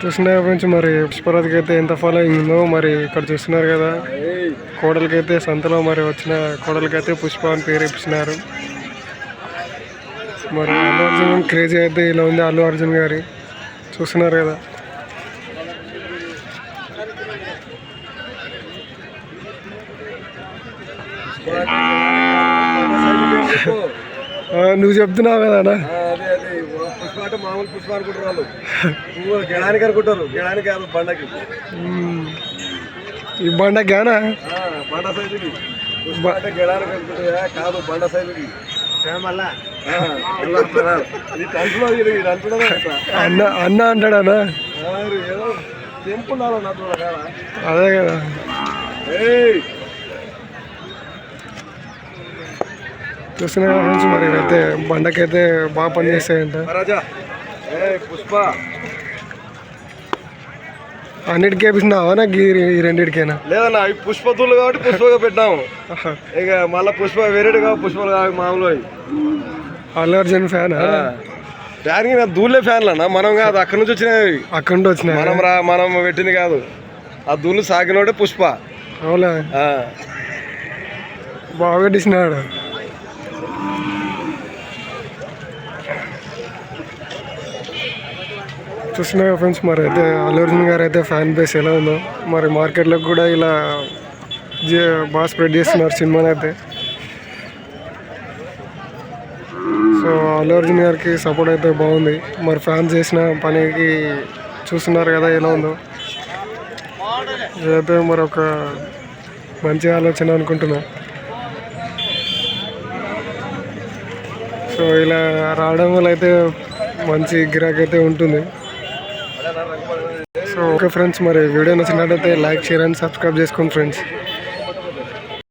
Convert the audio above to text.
చూస్తున్నారు ఫ్రెండ్స్ మరి పుష్పరాజ్కి అయితే ఎంత ఫాలోయింగ్ ఉందో మరి ఇక్కడ చూస్తున్నారు కదా. కోడలకైతే సంతలో మరి వచ్చిన కోడలకైతే పుష్ప అని పేరు ఇప్పించినారు మరి అల్లు అర్జున్ క్రేజీ అయితే ఇలా ఉంది అల్లు అర్జున్ గారి. చూస్తున్నారు కదా. నువ్వు చెప్తున్నావు కదా అంటే మామూలు పుష్ప అనుకుంటారు వాళ్ళు గెడానికి అనుకుంటారు గెడానికి కాదు బండకి. ఈ బండ గానా ఆ, బండ సైజుకి పుష్ప అంటే గెడానికి అనుకుంటారా కాదు బండ సైజుకి. అన్న అన్న కాదా అదే కదా. ఏయ్ చూస్తున్నా ఫ్రెండ్స్ మరి అయితే బండకైతే బాగా పనిచేస్తాయంట. రాజా ఏ పుష్ప. అన్నిటికీ వేపించినావా నాకు ఈ రెండింటికేనా? లేదన్నా అవి పుష్పతులు కాబట్టి పుష్పగా పెట్టాము. ఇక మళ్ళీ పుష్ప వెరైటీగా పుష్పలు కాదు మామూలు అవి. అల్లు అర్జున్ ఫ్యాన్? ఫ్యాన్కి నా దూళ్ళే ఫ్యాన్లు అన్న మనం కాదు అక్కడి నుంచి వచ్చినవి అక్కడ నుండి వచ్చిన మనం రా మనం పెట్టింది కాదు. ఆ దూళ్ళు సాగినోడే పుష్ప. అవునా. బాగా పెట్టించినాడు. చూస్తున్నా ఫ్రెండ్స్ మరి అయితే అల్లు గారు అయితే ఫ్యాన్ బేస్ ఎలా ఉందో. మరి మార్కెట్లో కూడా ఇలా బాగా స్ప్రెడ్ చేస్తున్నారు సినిమాని అయితే. సో అల్లు అర్జున్ గారికి సపోర్ట్ అయితే బాగుంది. మరి ఫ్యాన్స్ చేసిన పనికి చూస్తున్నారు కదా ఎలా ఉందో. అయితే మరి ఒక మంచి ఆలోచన అనుకుంటున్నా. సో ఇలా రావడం వల్ల అయితే మంచి గిరాకీ అయితే ఉంటుంది. సో ఓకే ఫ్రెండ్స్ మరి వీడియో నచ్చినట్టయితే లైక్ షేర్ అండ్ సబ్స్క్రైబ్ చేసుకోండి ఫ్రెండ్స్